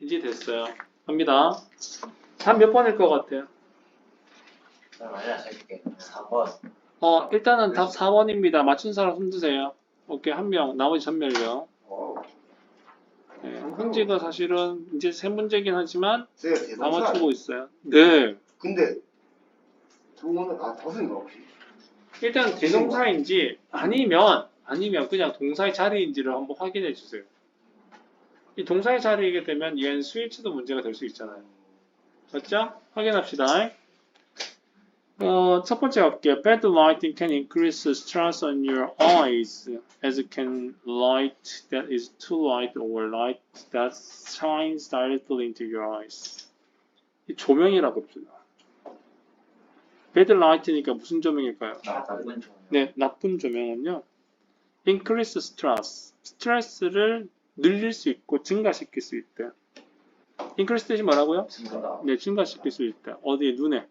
이제 됐어요. 갑니다. 한 몇 번일 것 같아요? 나 맞아 해줄게 4번 어, 일단은 답 4번입니다. 맞춘 사람 손 드세요. 오케이, 한 명. 나머지 전멸요. 네, 흥지가 사실은 이제 세 문제긴 하지만 쌤 다 대동사 맞추고 있어요. 네. 근데 아 다섯인가 혹시? 일단 대동사인지 아니면 아니면 그냥 동사의 자리인지를 한번 확인해 주세요. 이 동사의 자리이게 되면 얘는 스위치도 문제가 될 수 있잖아요. 맞죠? 확인합시다. 어, 첫 번째 갈게요. Bad lighting can increase stress on your eyes as it can light that is too light or light that shines directly into your eyes. 이 조명이라고 봅시다. Bad light니까 무슨 조명일까요? 나쁜 종 네, 나쁜 조명은요. increase stress. 스트레스를 늘릴 수 있고 증가시킬 수 있대. increase 뜻이 뭐라고요? 증거다 네, 증가시킬 수 있다. 어디에? 눈에.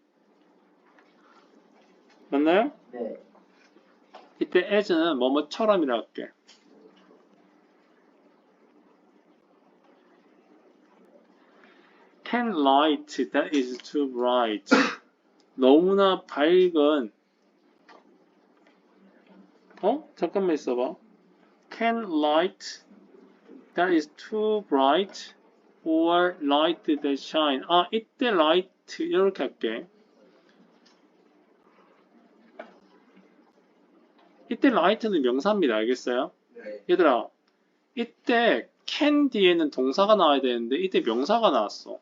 맞나요? 네 이때 as는 뭐뭐처럼이라 할게. can light that is too bright. 너무나 밝은 어? 잠깐만 있어봐. can light that is too bright or light that shine. 아, 이때 light 이렇게 할게. 이때 light는 명사입니다. 알겠어요? 네. 얘들아, 이때 can 뒤에는 동사가 나와야 되는데 이때 명사가 나왔어.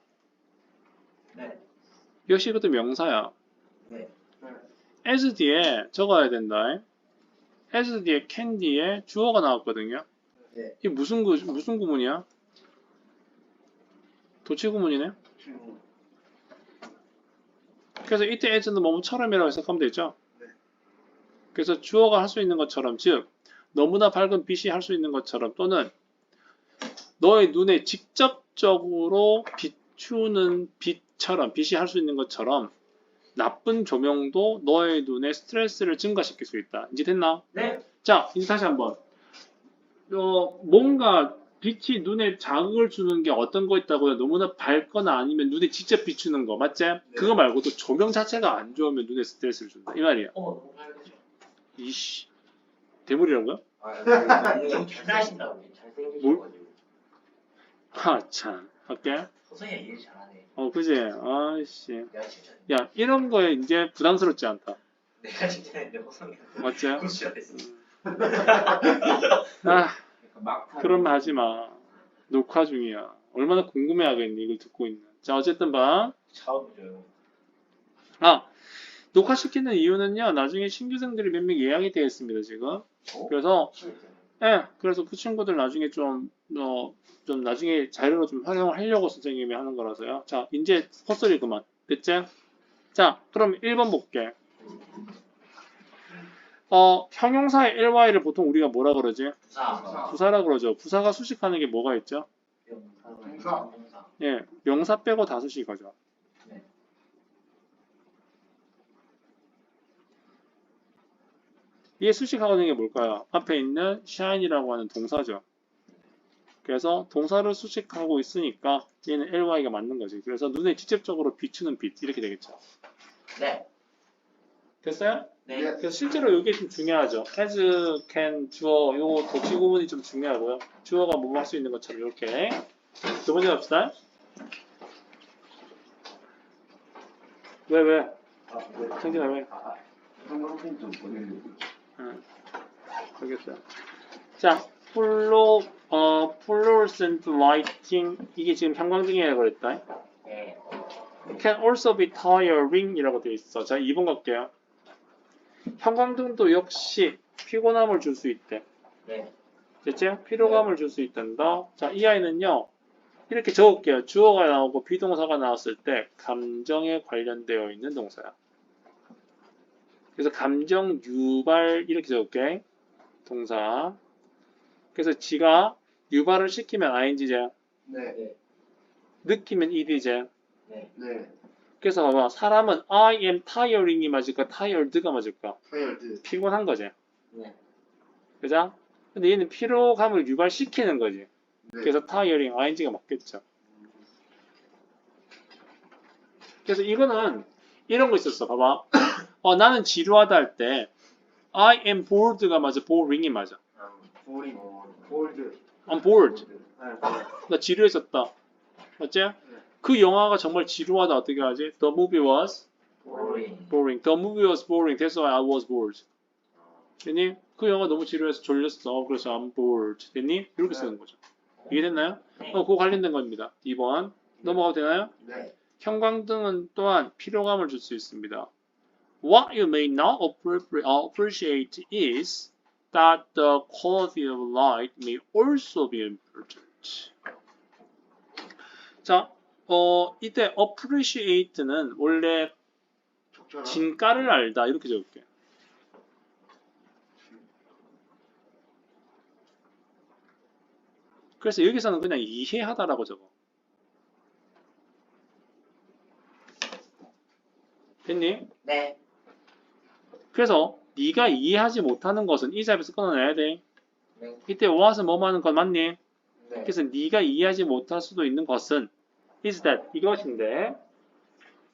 네. 역시 이것도 명사야. 네. as 뒤에 적어야 된다. as 뒤에 can 뒤에 주어가 나왔거든요. 네. 이게 무슨 구 무슨 구문이야? 도치 구문이네. 그래서 이때 as는 뭐뭐처럼이라고 해석하면 되죠. 네. 그래서 주어가 할 수 있는 것처럼, 즉 너무나 밝은 빛이 할 수 있는 것처럼 또는 너의 눈에 직접적으로 비추는 빛처럼 빛이 할 수 있는 것처럼 나쁜 조명도 너의 눈에 스트레스를 증가시킬 수 있다. 이제 됐나? 네. 자, 이제 다시 한번. 어, 뭔가 빛이 눈에 자극을 주는 게 어떤 거 있다고요? 너무나 밝거나 아니면 눈에 직접 비추는 거, 맞지? 그거 말고도 조명 자체가 안 좋으면 눈에 스트레스를 준다. 이 말이야. 어 이씨. 대물이라고요? 아 너무 잘하신다고 잘생기셔가지고 하, 참. 할게. 호성이가 일 잘하네 어, 그지? 내가 진짜 야, 이런 거에 이제 부담스럽지 않다. 내가 진짜 했는데 호성이가 맞지? 고수가 됐어 아, 막 그런 말 하지 마. 녹화 중이야. 얼마나 궁금해 하겠니, 이걸 듣고 있는. 자, 어쨌든 봐. 아, 녹화시키는 이유는요, 나중에 신규생들이 몇 명 예약이 되어 있습니다, 지금. 그래서, 예, 그래서 그 친구들 나중에 좀, 어, 좀 나중에 자료로 좀 활용을 하려고 선생님이 하는 거라서요. 자, 이제 헛소리 그만. 됐지? 자, 그럼 1번 볼게. 어, 형용사의 ly를 보통 우리가 뭐라 그러지? 부사 부사 라 그러죠. 부사가 수식하는 게 뭐가 있죠? 명사 예, 명사 빼고 다 수식하죠. 네. 이게 수식하는 게 뭘까요? 앞에 있는 shine이라고 하는 동사죠. 그래서 동사를 수식하고 있으니까 얘는 ly가 맞는 거지. 그래서 눈에 직접적으로 비추는 빛 이렇게 되겠죠. 네. 됐어요? 네. 그래서 실제로 이게 좀 중요하죠. as, can, 주어 요 도치 구문이 좀 중요하고요. 주어가 뭐할 수 있는 것처럼 이렇게 두 번째 갑시다. 왜 왜? 정진아 왜? 사진 좀 보내려고. 응. 알겠어요. 자, 플로 어 fluorescent lighting 이게 지금 형광등이라고 그랬다. 네. can also be tiring이라고 되어 있어. 자, 2번 갈게요. 형광등도 역시 피곤함을 줄 수 있대. 네. 됐지? 피로감을 줄 수 있단다. 자, 이 아이는요. 이렇게 적을게요. 주어가 나오고 비동사가 나왔을 때 감정에 관련되어 있는 동사야. 그래서 감정 유발 이렇게 적을게. 동사. 그래서 지가 유발을 시키면 ing제, 네. 느끼면 ed제. 네. 네. 그래서 봐봐. 사람은 I am tiring이 맞을까? tired가 맞을까? 하이얼드. 피곤한 거지. 네. 그죠? 근데 얘는 피로감을 유발시키는 거지. 네. 그래서 tiring, ing가 맞겠죠. 그래서 이거는 이런 거 있었어. 봐봐. 어, 나는 지루하다 할 때 I am bored가 맞아. boring이 맞아. 볼이 볼드. I'm bored. 네. 나 지루했었다. 맞지? 그 영화가 정말 지루하다 어떻게 하지? The movie was 보링. boring. The movie was boring. That's why I was bored. 됐니? 그 영화 너무 지루해서 졸렸어. 그래서 I'm bored. 됐니? 이렇게 쓰는 거죠. 이해됐나요? 네. 어, 그거 관련된 겁니다. 2번. 넘어가도 되나요? 네. 형광등은 또한 피로감을 줄 수 있습니다. What you may not uh, appreciate is that the quality of light may also be important. 자, 어, 이때 appreciate는 원래 적절한. 진가를 알다 이렇게 적을게요. 그래서 여기서는 그냥 이해하다라고 적어. 됐니? 네. 그래서 네가 이해하지 못하는 것은 이 잡에서 끊어내야 돼. 네. 이때 what은 뭐하는 건 맞니? 네. 그래서 네가 이해하지 못할 수도 있는 것은 is that 이것인데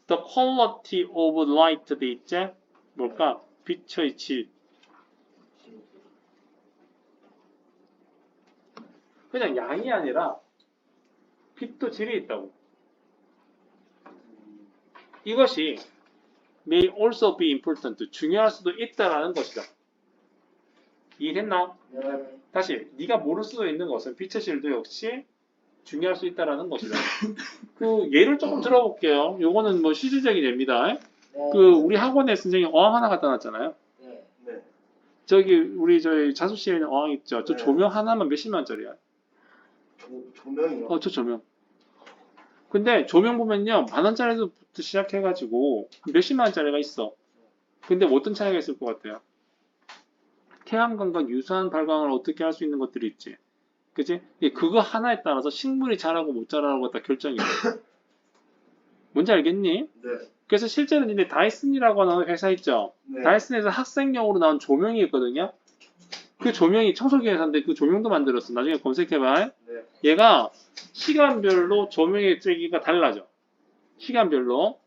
the quality of light 돼 있지? 뭘까? 빛의 질. 그냥 양이 아니라 빛도 질이 있다고. 이것이 may also be important. 중요할 수도 있다라는 것이다. 이해됐나? 네. 다시 네가 모를 수도 있는 것은 빛의 질도 역시 중요할 수 있다라는 것이다. 그 예를 조금 들어볼게요. 요거는 뭐 시주적이 됩니다. 네. 그 우리 학원에 선생님 어항 하나 갖다 놨잖아요. 네. 네. 저기 우리 저희 자습실에 있는 어항 있죠. 저 네. 조명 하나만 몇십만 원짜리야. 조, 조명이요. 어, 저 조명. 근데 조명 보면요, 만 원짜리부터 시작해가지고 몇십만 원짜리가 있어. 근데 뭐 어떤 차이가 있을 것 같아요? 태양광과 유사한 발광을 어떻게 할 수 있는 것들이 있지. 그지? 예, 그거 하나에 따라서 식물이 자라고 못 자라고 다 결정이 돼. 뭔지 알겠니? 네. 그래서 실제로 이제 다이슨이라고 하는 회사 있죠. 네. 다이슨에서 학생용으로 나온 조명이 있거든요. 그 조명이 청소기 회사인데 그 조명도 만들었어. 나중에 검색해봐. 네. 얘가 시간별로 조명의 세기가 달라져. 시간별로.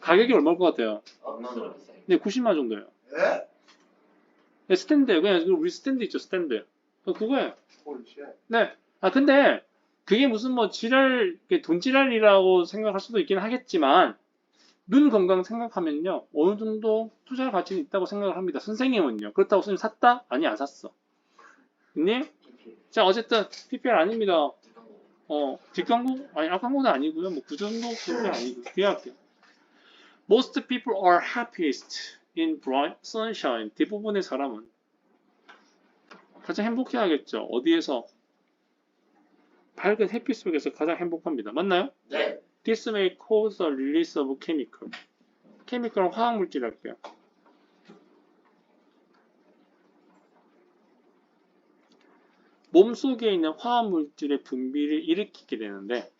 가격이 얼마일 것 같아요? 얼마나 비싸요? 네, 90만 원 정도예요. 네. 네, 스탠드예요. 그냥 그 우리 스탠드 있죠, 스탠드. 어, 그거예요. 네. 아, 근데 그게 무슨 뭐 지랄, 이게 돈지랄이라고 생각할 수도 있긴 하겠지만 눈 건강 생각하면요. 어느 정도 투자할 가치는 있다고 생각을 합니다. 선생님은요. 그렇다고 선생님 샀다? 아니, 안 샀어. 있니? 자, 어쨌든 PPL 아닙니다. 어, 뒷광고? 아니, 앞광고는 아니고요. 뭐, 그 정도 그건 아니고. 뒤할게요. Most people are happiest in bright sunshine. 대부분의 사람은 가장 행복해하겠죠. 어디에서? 밝은 햇빛 속에서 가장 행복합니다. 맞나요? 네. This may cause a release of chemical. 케미컬은 화학 물질 할게요. 몸 속에 있는 화학 물질의 분비를 일으키게 되는데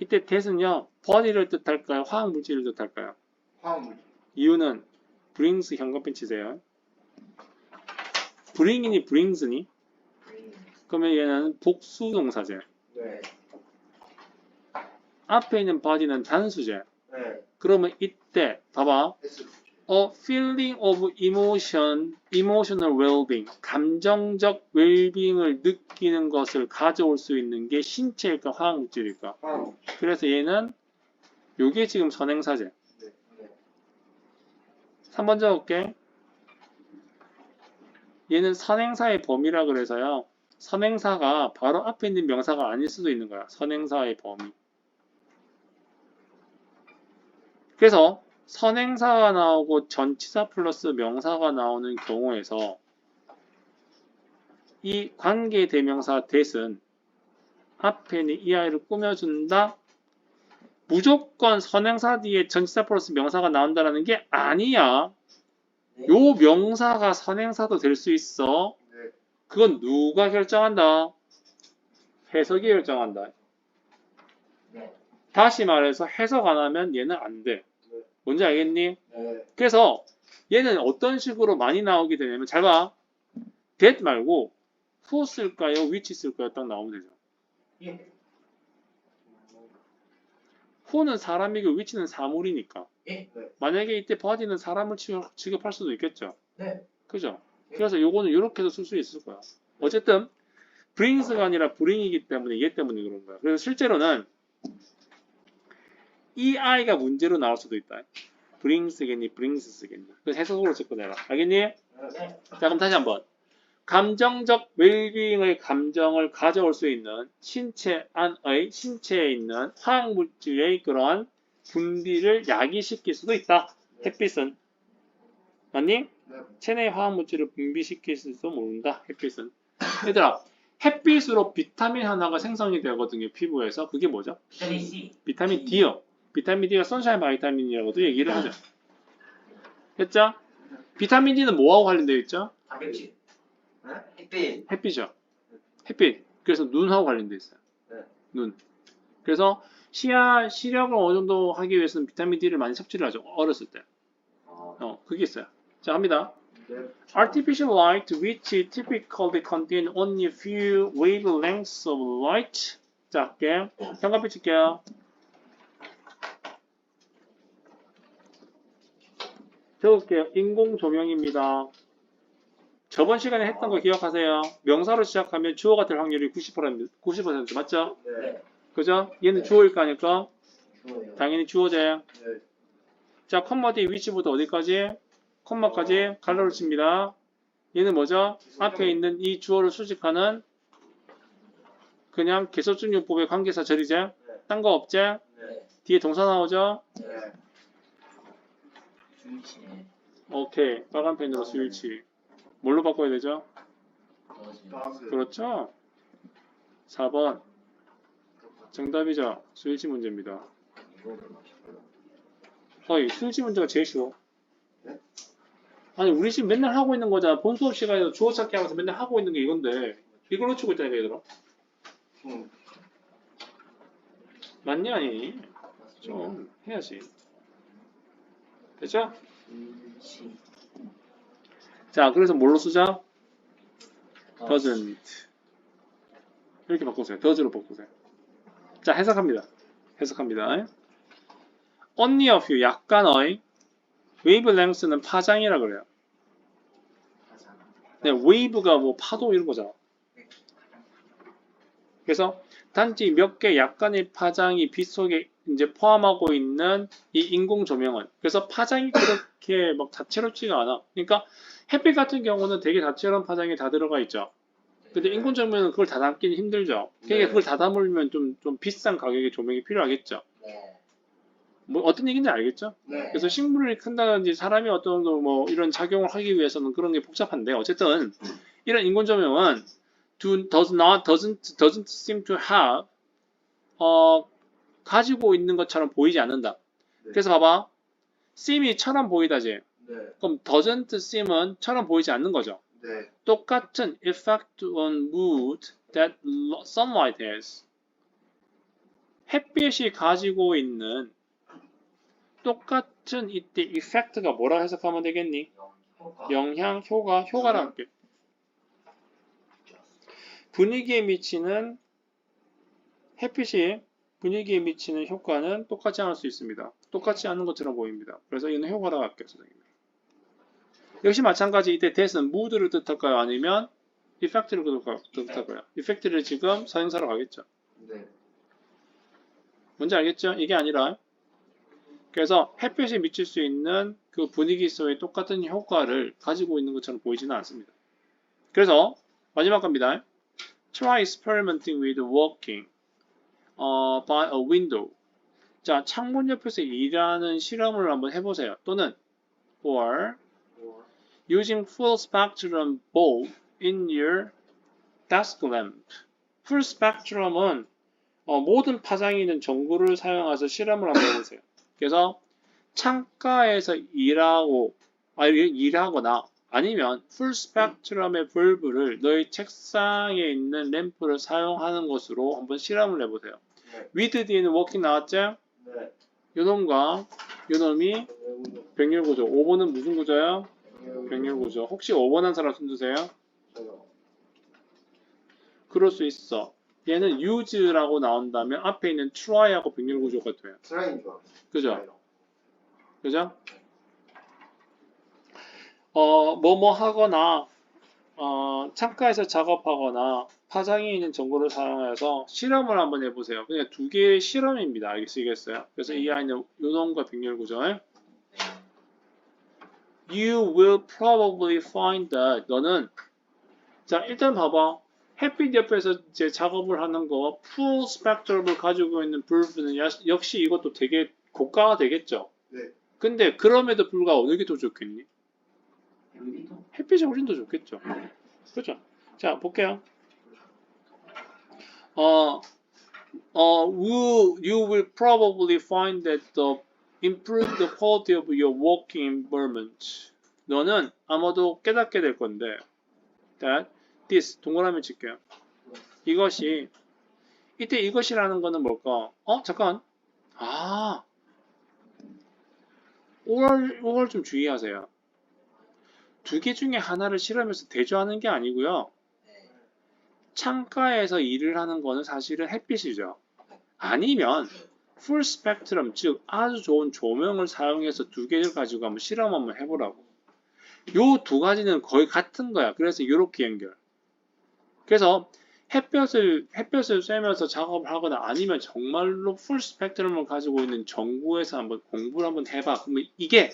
이때 that은요 body를 뜻할까요? 화학 물질을 뜻할까요? 화학물. 이유는 brings 현관펜 치세요. Bring이니 brings니? 그러면 얘는 복수 동사제. 네. 앞에 있는 body는 단수제. 네. 그러면 이때 봐봐. A feeling of emotion, emotional well-being, 감정적 웰빙을 느끼는 것을 가져올 수 있는 게 신체일까 화학물질일까? 화학. 그래서 얘는 요게 지금 선행사제. 네. 네. 3번 적을게. 얘는 선행사의 범위라 그래서요. 선행사가 바로 앞에 있는 명사가 아닐 수도 있는 거야. 선행사의 범위. 그래서 선행사가 나오고 전치사 플러스 명사가 나오는 경우에서 이 관계 대명사 that은 앞에 있는 이 아이를 꾸며준다. 무조건 선행사 뒤에 전치사 플러스 명사가 나온다라는 게 아니야. 요 명사가 선행사도 될 수 있어. 네. 그건 누가 결정한다? 해석이 결정한다. 네. 다시 말해서 해석 안 하면 얘는 안 돼. 네. 뭔지 알겠니? 네. 그래서 얘는 어떤 식으로 많이 나오게 되냐면 잘 봐. that 말고 who 쓸까요? which 쓸까요? 딱 나오면 되죠. 예. who는 사람이고 위치는 사물이니까. 예. 만약에 이때 body는 사람을 취급- 취급할 수도 있겠죠. 네. 그죠? 예. 그래서 요거는 이렇게도 쓸수 있을 거야. 어쨌든 brings가 아니라 bring이기 때문에 얘 때문에 그런 거야. 그래서 실제로는 이 i가 문제로 나올 수도 있다. brings겠니, brings겠니. 그래서 해석으로 접근해라. 알겠니? 네. 자, 그럼 다시 한번. 감정적 웰빙의 감정을 가져올 수 있는 신체 안의 신체에 있는 화학 물질의 그러한 분비를 야기시킬 수도 있다. 햇빛은 맞니? 네. 체내 화학 물질을 분비시킬지도 모른다. 햇빛은. 얘들아, 햇빛으로 비타민 하나가 생성이 되거든요. 피부에서. 그게 뭐죠? 비타민 C. 비타민 D요. 비타민 D가 선샤인 바이타민이라고도 얘기를 하죠. 됐죠? 비타민 D는 뭐하고 관련되어 있죠? 단백질. 햇빛. 햇빛이요. 햇빛. 그래서 눈하고 관련돼 있어요. 네. 눈. 그래서 시야 시력을 어느 정도 하기 위해서는 비타민 D를 많이 섭취를 하죠. 어렸을 때. 어, 그게 있어요. 자, 갑니다. 네. Artificial light, which typically contain only a few wavelengths of light. 자, 할게요. 현관빛 칠게요. 적을게요. 인공 조명입니다. 저번 시간에 했던 거 기억하세요. 명사로 시작하면 주어가 될 확률이 90%, 90% 맞죠? 네. 그죠? 얘는 주어일 거 아닐까? 주어요. 당연히 주어제. 네. 자, 콤마 뒤 위치부터 어디까지? 콤마까지 갈로를 칩니다. 얘는 뭐죠? 앞에 있는 이 주어를 수식하는 그냥 개소증용법의 관계사 절이제. 딴거 없제? 네. 뒤에 동사 나오죠? 네. 오케이. 빨간 펜으로 스위치. 뭘로 바꿔야 되죠? 그렇죠. 4번. 정답이죠. 스위치 문제입니다. 어이, 스위치 문제가 제일 쉬워. 네? 아니, 우리 지금 맨날 하고 있는 거잖아. 본 수업 시간에서 주어 찾기 하면서 맨날 하고 있는 게 이건데. 이걸 놓치고 있다니까, 얘들아. 음. 맞니, 아니? 좀 해야지. 됐죠? 자, 그래서 뭘로 쓰자? 어, doesn't. 이렇게 바꾸세요. does로 바꾸세요. 자, 해석합니다. 해석합니다. only a few, 약간의 wavelength는 파장이라 그래요. 네, wave가 뭐 파도 이런 거잖아. 네. 그래서 단지 몇 개 약간의 파장이 빛 속에 이제 포함하고 있는 이 인공 조명은 그래서 파장이 그렇게 막 다채롭지가 않아. 그러니까 햇빛 같은 경우는 되게 다채로운 파장이 다 들어가 있죠. 근데 인공 조명은 그걸 다 담기는 힘들죠. 그러니까 네. 그걸 다 담으려면 좀, 좀 비싼 가격의 조명이 필요하겠죠. 네. 뭐 어떤 얘기인지 알겠죠? 네. 그래서 식물이 큰다든지 사람이 어떤 정도 뭐 이런 작용을 하기 위해서는 그런 게 복잡한데 어쨌든 이런 인공 조명은 do, does not doesn't doesn't seem to have 어 가지고 있는 것처럼 보이지 않는다. 네. 그래서 봐봐. seem이 처럼 보이다지. 네. 그럼 doesn't seem은 처럼 보이지 않는 거죠. 네. 똑같은 effect on mood that sunlight has. 햇빛이 가지고 있는 똑같은 이때 effect가 뭐라 해석하면 되겠니? 영향, 효과, 효과라 할게. 분위기에 미치는 햇빛이 분위기에 미치는 효과는 똑같지 않을 수 있습니다. 똑같지 않은 것처럼 보입니다. 그래서 이는 효과라고 할게요, 선생님. 역시 마찬가지 이때 that은 mood를 뜻할까요? 아니면 effect를 뜻할까요? effect를 지금 사용사로 가겠죠. 네. 뭔지 알겠죠? 이게 아니라 그래서 햇빛이 미칠 수 있는 그 분위기 속에 똑같은 효과를 가지고 있는 것처럼 보이지는 않습니다. 그래서 마지막 겁니다. Try experimenting with walking uh, by a window. 자, 창문 옆에서 일하는 실험을 한번 해보세요. 또는 or 뭐, using full spectrum bulb in your desk lamp. full spectrum은 어, 모든 파장이 있는 전구를 사용해서 실험을 한번 해보세요. 그래서 창가에서 일하고 아, 일- 일하거나 아니면 풀 스펙트럼의 불브를 너희 책상에 있는 램프를 사용하는 것으로 한번 실험을 해보세요. 네. with D는 워킹 나왔죠? 네. 요놈과 요놈이 병렬 구조. 5번은 무슨 구조야? 네. 병렬 구조. 혹시 5번 한 사람 손 드세요? 저요. 그럴 수 있어. 얘는 use라고 나온다면 앞에 있는 try하고 병렬 구조가 돼요. 트라이인 줄. 그죠? 그죠? 어, 뭐뭐 하거나, 어, 창가에서 작업하거나, 파장이 있는 정보를 사용해서 실험을 한번 해보세요. 그냥 두 개의 실험입니다. 알겠어요? 그래서 이 아이는 요놈과 병렬 구조. You will probably find that. 너는, 자, 일단 봐봐. 햇빛 옆에서 이제 작업을 하는 거, full spectrum을 가지고 있는 불브는 야- 역시 이것도 되게 고가가 되겠죠? 네. 근데 그럼에도 불구하고 어느 게 더 좋겠니? 햇빛이 훨씬 더 좋겠죠. 그죠? 자, 볼게요. 어, 어, you, you will probably find that the improve the quality of your working environment. 너는 아마도 깨닫게 될 건데, that this 동그라미 칠게요. 이것이 이때 이것이라는 거는 뭘까? 어, 잠깐. 아, 오월 오월 좀 주의하세요. 두 개 중에 하나를 실험해서 대조하는 게 아니고요. 네. 창가에서 일을 하는 거는 사실은 햇빛이죠. 아니면 풀 스펙트럼, 즉 아주 좋은 조명을 사용해서 두 개를 가지고 한번 실험 한번 해보라고. 요 두 가지는 거의 같은 거야. 그래서 이렇게 연결. 그래서 햇볕을 햇볕을 쐬면서 작업을 하거나 아니면 정말로 풀 스펙트럼을 가지고 있는 전구에서 한번 공부를 한번 해봐. 그러면 이게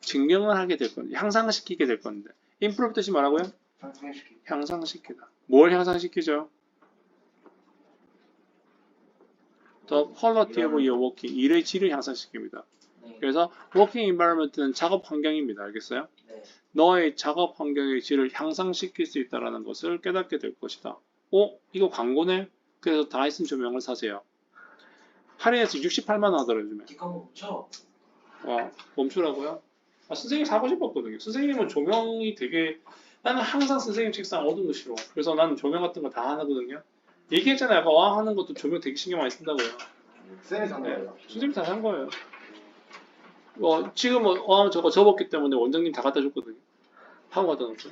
증명을 하게 될 건데, 향상시키게 될 건데. improve 뜻이 뭐라고요? 향상시키다. 뭘 향상시키죠? Quality of your working. 일의 질을 향상시킵니다. 네. 그래서 working environment는 작업 환경입니다. 알겠어요? 네. 너의 작업 환경의 질을 향상시킬 수 있다는 것을 깨닫게 될 것이다. 어? 이거 광고네? 그래서 다이슨 조명을 사세요. 할인해서 68만 원 하더라고요. 요즘에. 기가 멈춰. 와, 멈추라고요? 아, 선생님 사고 싶었거든요. 선생님은 조명이 되게 나는 항상 선생님 책상 어두운 거 싫어. 그래서 나는 조명 같은 거 다 하거든요. 얘기했잖아요. 아까 와 하는 것도 조명 되게 신경 많이 쓴다고요. 쌤이 산 네. 거예요. 선생님 다 산 거예요. 어, 지금은 어, 저거 접었기 때문에 원장님 다 갖다 줬거든요. 하고 갖다 놨죠.